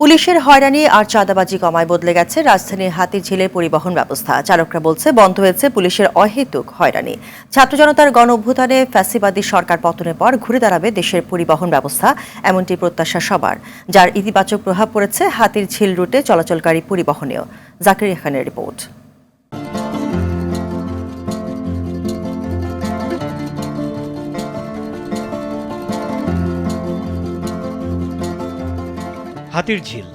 পুলিশের হয়রানি আর চাঁদাবাজি কমায় বদলে গেছে রাজধানীর হাতির ঝিলের পরিবহন ব্যবস্থা। চালকরা বলছে, বন্ধ হয়েছে পুলিশের অহেতুক হয়রানি। ছাত্র জনতার গণ অভ্যুত্থানে ফ্যাসিবাদী সরকার পতনের পর ঘুরে দাঁড়াবে দেশের পরিবহন ব্যবস্থা, এমনটি প্রত্যাশা সবার। যার ইতিবাচক প্রভাব পড়েছে হাতির ঝিল রুটে চলাচলকারী পরিবহনেও। জাকির খানের রিপোর্ট। হাতির ঝিল।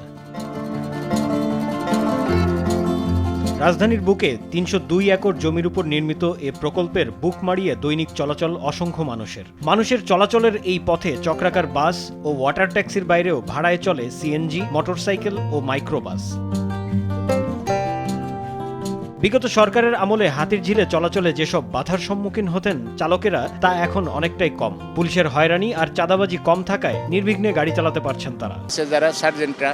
রাজধানীর বুকে তিনশো দুই একর জমির উপর নির্মিত এ প্রকল্পের বুক মারিয়ে দৈনিক চলাচল অসংখ্য মানুষের। মানুষের চলাচলের এই পথে চক্রাকার বাস ও ওয়াটার ট্যাক্সির বাইরেও ভাড়ায় চলে সিএনজি, মোটরসাইকেল ও মাইক্রোবাস। বিগত সরকারের আমলে হাতির ঝিলে চলাচলে যেসব বাধার সম্মুখীন হতেন চালকেরা তা এখন অনেকটাই কম। পুলিশের হয়রানি আর চাঁদাবাজি কম থাকায় নির্বিঘ্নে গাড়ি চালাতে পারছেন তারা। যারা সার্জেন্টরা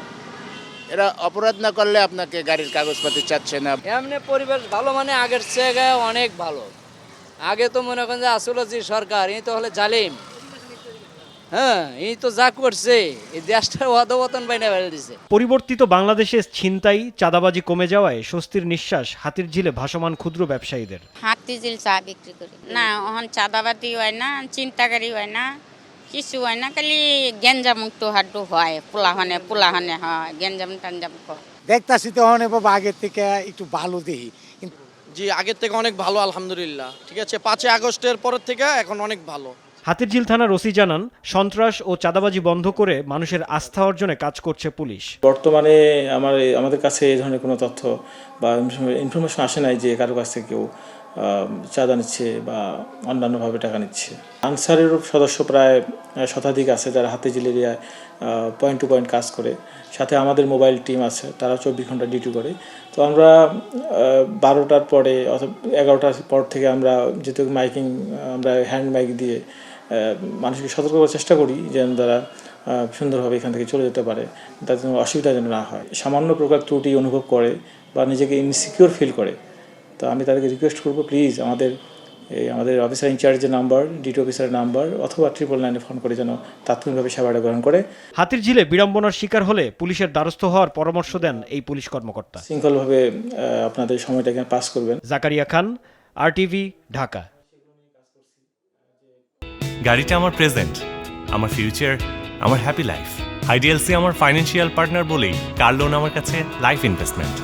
এরা অপরাধ না করলে আপনাকে গাড়ির কাগজপাতি চাচ্ছে না। এমনি পরিবেশ ভালো মানে আগের জায়গায় অনেক ভালো। আগে তো মনে করেন যে আসলে যে সরকার এই তো হলে জালিম। হ্যাঁ এই তো যা করছে এই দেশটার অধবতন বাইনা দিছে। পরিবর্তিত বাংলাদেশে ছিনতাই চাঁদাবাজি কমে যাওয়ায় স্বস্তির নিঃশ্বাস হাতির ঝিলে ভাসমান ক্ষুদ্র ব্যবসায়ীদের। হাতি ঝিল চা বিক্রি করি। না ওখান চাঁদাবাদি হয় না চিন্তাকারী হয় না কিছু হয় না খালি গেঞ্জাম মুক্ত হাড্ডু হয় পোলাহানে পোলাহানে হয় গেঞ্জাম টাঞ্জাম হয়। দেখতাছি তো অনেক বাবা আগের থেকে একটু ভালো দেখি। কিন্তু জি আগের থেকে অনেক ভালো আলহামদুলিল্লাহ। ঠিক আছে পাঁচই আগস্টের পরের থেকে এখন অনেক ভালো। হাতিরঝিল থানার ওসি জানান, সন্ত্রাস ও চাঁদাবাজি বন্ধ করে মানুষের আস্থা অর্জনে কাজ করছে পুলিশ। বর্তমানে আমার আমাদের কাছে এই ধরনের কোনো তথ্য বা ইনফরমেশন আসে নাই যে কারও কাছ থেকে কেউ চাঁদা নিচ্ছে বা অন্যান্যভাবে টাকা নিচ্ছে। আনসারের সদস্য প্রায় শতাধিক আছে যারা হাতে এরিয়ায় পয়েন্ট টু পয়েন্ট কাজ করে। সাথে আমাদের মোবাইল টিম আছে তারা চব্বিশ ঘণ্টা ডিউটি করে। তো আমরা বারোটার পরে অথবা এগারোটার পর থেকে আমরা যেহেতু মাইকিং আমরা হ্যান্ড মাইক দিয়ে মানুষকে সতর্ক করার চেষ্টা করি যেন তারা সুন্দরভাবে এখান থেকে চলে যেতে পারে কোনো অসুবিধা যেন না হয়। সামান্য প্রকার ত্রুটি অনুভব করে বা নিজেকে ইনসিকিউর ফিল করে তো আমি তাদেরকে রিকোয়েস্ট করব প্লিজ আমাদের এই আমাদের অফিসার ইনচার্জের নাম্বার ডিটি অফিসারের নাম্বার অথবা ট্রিপল নাইনে ফোন করে যেন তাৎক্ষণিকভাবে সেবাটা গ্রহণ করে। হাতির ঝিলে বিড়ম্বনার শিকার হলে পুলিশের দ্বারস্থ হওয়ার পরামর্শ দেন এই পুলিশ কর্মকর্তা। শৃঙ্খলভাবে আপনাদের সময়টাকে পাস করবেন। Zakaria Khan R T V Dhaka. গাড়িটা আমার প্রেজেন্ট আমার ফিউচার আমার happy life I D L C আমার ফাইন্যান্সিয়াল পার্টনার বলেই কার লোন আমার কাছে লাইফ ইনভেস্টমেন্ট